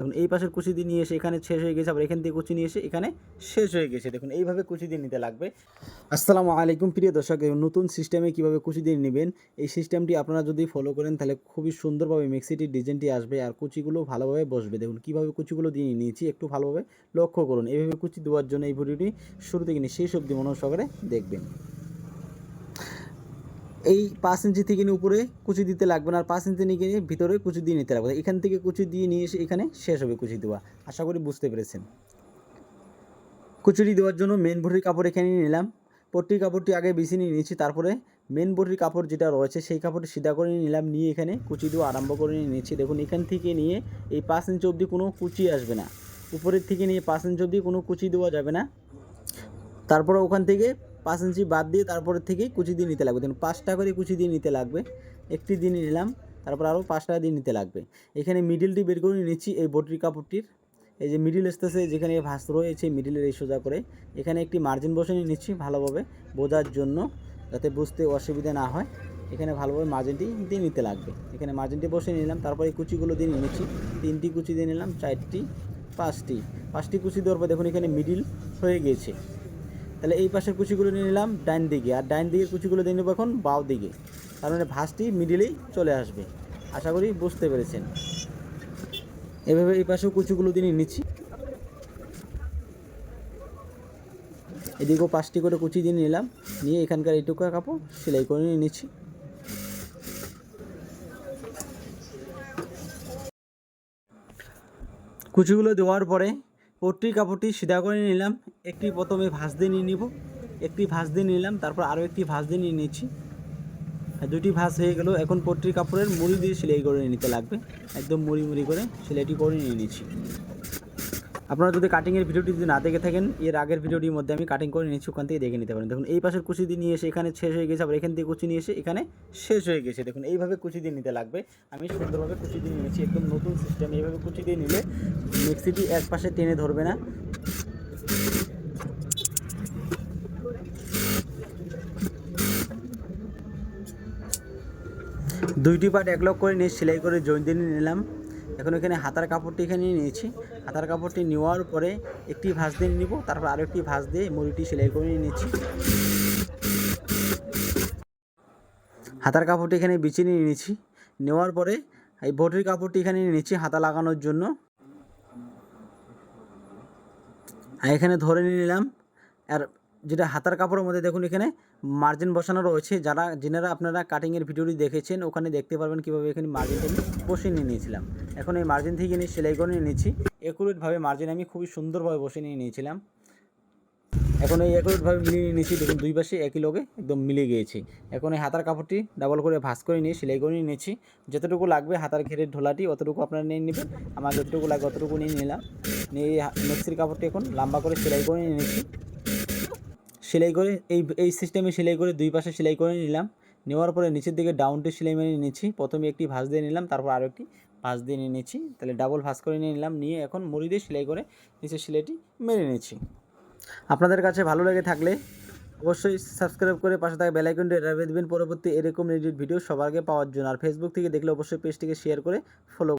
দেখুন, এই পাশের কুচি দিয়ে নিয়ে এসে এখানে শেষ হয়ে গেছে, আবার এখান থেকে কুচি নিয়ে এসে এখানে শেষ হয়ে গেছে। দেখুন, এইভাবে কুচি দিয়ে নিতে লাগবে। আসসালামু আলাইকুম, প্রিয় দর্শক নতুন সিস্টেমে কীভাবে কুচি দিয়ে নেবেন, এই সিস্টেমটি আপনারা যদি ফলো করেন, তাহলে খুবই সুন্দরভাবে মিক্সিটির ডিজাইনটি আসবে আর কুচিগুলো ভালোভাবে বসবে। দেখুন, কীভাবে কুচিগুলো দিয়ে নিয়েছি, একটু ভালোভাবে লক্ষ্য করুন। এইভাবে কুচি দেওয়ার জন্য এই ভিডিওটি শুরু থেকে নিয়ে শেষ অবধি মনোসহকারে দেখবেন। এই পাঁচ ইঞ্চি থেকে নিয়ে উপরে কুচি দিতে লাগবে না, আর পাঁচ ইঞ্চি নিয়ে গিয়ে ভিতরে কুচি দিয়ে নিতে লাগবে এখান থেকে কুচি দিয়ে নিয়ে এসে এখানে শেষ হবে কুচি দেওয়া। আশা করি বুঝতে পেরেছেন। কুচুরি দেওয়ার জন্য মেন ভরির কাপড় এখানে নিলাম। পট্টির কাপড়টি আগে বেশি নিয়ে নিয়েছি, তারপরে মেন বটির কাপড় যেটা রয়েছে সেই কাপড়টি সিধা করে নিলাম, নিয়ে এখানে কুচি দেওয়া আরম্ভ করে নিয়ে নিয়েছি। দেখুন, এখান থেকে নিয়ে এই পাঁচ ইঞ্চি অবধি কোনো কুচি আসবে না। উপরের থেকে নিয়ে পাঁচ ইঞ্চি অবধি কোনো কুচি দেওয়া যাবে না। তারপরে ওখান থেকে পাঁচ ইঞ্চি বাদ দিয়ে তারপরে থেকে কুচি দিয়ে নিতে লাগবে। দেখুন পাঁচটা করে কুচি দিয়ে নিতে লাগবে। একটি দিয়ে নিলাম, তারপর আরও পাঁচটা দিয়ে নিতে লাগবে। এখানে মিডিলটি বের করে নিচ্ছি এই বটির কাপড়টির। এই যে মিডিল আসতেছে, যেখানে ভাস রয়েছে মিডিলের এই সোজা করে। এখানে একটি মার্জিন বসে নিচ্ছি ভালোভাবে বোঝার জন্য, যাতে বুঝতে অসুবিধা না হয়। এখানে ভালোভাবে মার্জিনটি দিয়ে নিতে লাগবে। এখানে মার্জিনটি বসে নিলাম, তারপরে এই কুচিগুলো দিয়ে নিচ্ছি। তিনটি কুচি দিয়ে নিলাম, চারটি, পাঁচটি। পাঁচটি কুচি দেওয়ার পর দেখুন এখানে মিডিল হয়ে গিয়েছে তাহলে এই পাশের কুচিগুলো নিয়ে নিলাম ডাইন দিকে। আর ডাইন দিকে কুচিগুলো দিয়ে নেব এখন বাও দিকে। তার মানে ভাঁজটি মিডিলেই চলে আসবে। আশা করি বুঝতে পেরেছেন। এভাবে এই পাশেও কুচিগুলো দিয়ে নিচ্ছি। এদিকেও পাঁচটি করে কুচি দিয়ে নিলাম। নিয়ে এখানকার এইটুকু কাপড় সেলাই করে নিয়ে নিচ্ছি। কুচিগুলো দেওয়ার পরে পট্টির কাপড়টি সিধা করে নিলাম। একটি প্রথমে ভাঁজ দিয়ে নিয়ে নিব। একটি ভাঁজ দিয়ে নিলাম, তারপর আরও একটি ভাঁজ দিয়ে নিয়ে নিচ্ছি দুটি ভাঁজ হয়ে গেল। এখন পট্টির কাপড়ের মুড়ি দিয়ে সেলাই করে নিতে লাগবে। একদম মুড়ি মুড়ি করে সেলাইটি করে নিয়ে নিচ্ছি আপনারা যদি কাটিংয়ের ভিডিওটি যদি না দেখে থাকেন, এর আগের ভিডিওটির মধ্যে আমি কাটিং করে নিচ্ছি, ওখান থেকে দেখে নিতে পারেন। দেখুন, এই পাশের কুচি দিয়ে নিয়ে এসে এখানে শেষ হয়ে গেছে, আবার এখান থেকে কুচি নিয়ে এসে এখানে শেষ হয়ে গেছে। দেখুন, এইভাবে কুচি দিয়ে নিতে লাগবে। আমি সুন্দরভাবে কুচি দিয়ে নিয়েছি, একদম নতুন সিস্টেম এইভাবে কুচি দিয়ে নিলে মিক্সিটি এক পাশে টেনে ধরবে না। দুইটি পার্ট এক করে নিয়ে, সেলাই করে জয়েন দিয়ে নিলাম। এখন এখানে হাতার কাপড়টি এখানে নিয়েছি। হাতার কাপড়টি নেওয়ার পরে একটি ভাঁজ দিয়ে নিব, তারপর আরও একটি ভাঁজ দিয়ে মুড়িটি সেলাই করে নিয়ে নিচ্ছি। হাতার কাপড়টি এখানে বিছিয়ে নিয়ে নিয়েছি। নেওয়ার পরে এই বটির কাপড়টি এখানে নিয়ে নিচ্ছি হাতা লাগানোর জন্য। আর এখানে ধরে নিয়ে নিলাম, আর যেটা হাতার কাপড়ের মধ্যে দেখুন এখানে মার্জিন বসানো রয়েছে। যারা, যেনারা আপনারা কাটিংয়ের ভিডিওটি দেখেছেন, ওখানে দেখতে পারবেন কীভাবে এখানে মার্জিনটা আমি বসিয়ে নিয়ে নিয়েছিলাম। এখন এই মার্জিন থেকে নিয়ে সেলাই করে নিয়ে নিচ্ছি। একুরেটভাবে মার্জিন আমি খুবই সুন্দরভাবে বসে নিয়ে নিয়েছিলাম। এখন এই একুরেটভাবে মিলিয়ে নিয়ে নিয়েছি, দেখুন দুই পাশে একই লগে একদম মিলে গিয়েছে। এখন এই হাতার কাপড়টি ডাবল করে ভাঁজ করে নিয়ে, সেলাই করে নিয়ে নিয়েছি যতটুকু লাগবে হাতার ঘেরের ঢোলাটি অতটুকু আপনারা নিয়ে নেবেন। আমার যতটুকু লাগবে অতটুকু নিয়ে নিলাম। নিয়ে এই মিক্সির কাপড়টি এখন লম্বা করে সেলাই করে নিয়ে নিয়েছি সেলাই করে, এই এই সিস্টেমে সেলাই করে দুই পাশে সেলাই করে নিলাম। নেওয়ার পরে নিচের দিকে ডাউনটি সেলাই মেরে নিচ্ছি। প্রথমে একটি ভাঁজ দিয়ে নিলাম, তারপর আরও একটি ভাঁজ দিয়ে নিয়ে নিচ্ছি। তাহলে ডাবল ভাঁজ করে নিয়ে নিলাম, নিয়ে এখন মুড়ি দিয়ে সেলাই করে নিচের সেলাইটি মেরে নিচ্ছি। আপনাদের কাছে ভালো লেগে থাকলে অবশ্যই সাবস্ক্রাইব করে পাশে থাকা বেলাইকনটি রেখে দেবেন। পরবর্তী এরকম রিলেটেড ভিডিও সবার আগে পাওয়ার জন্য। আর ফেসবুক থেকে দেখলে অবশ্যই পেজটিকে শেয়ার করে ফলো